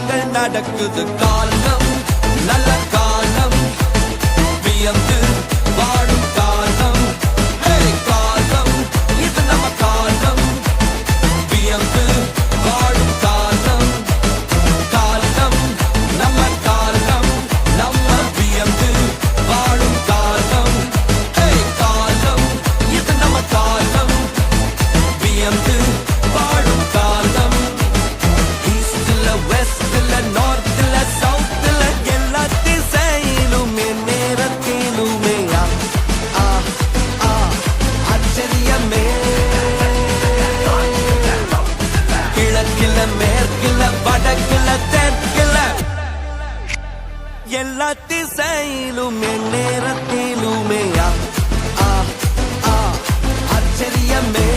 நடக்குது காலம். கிழ மேற்கிழ வடக்கிழ தெற்கிழ எல்லா திசையிலும் என் நேரத்திலுமே ஆ ஆ ஆச்சரியமே.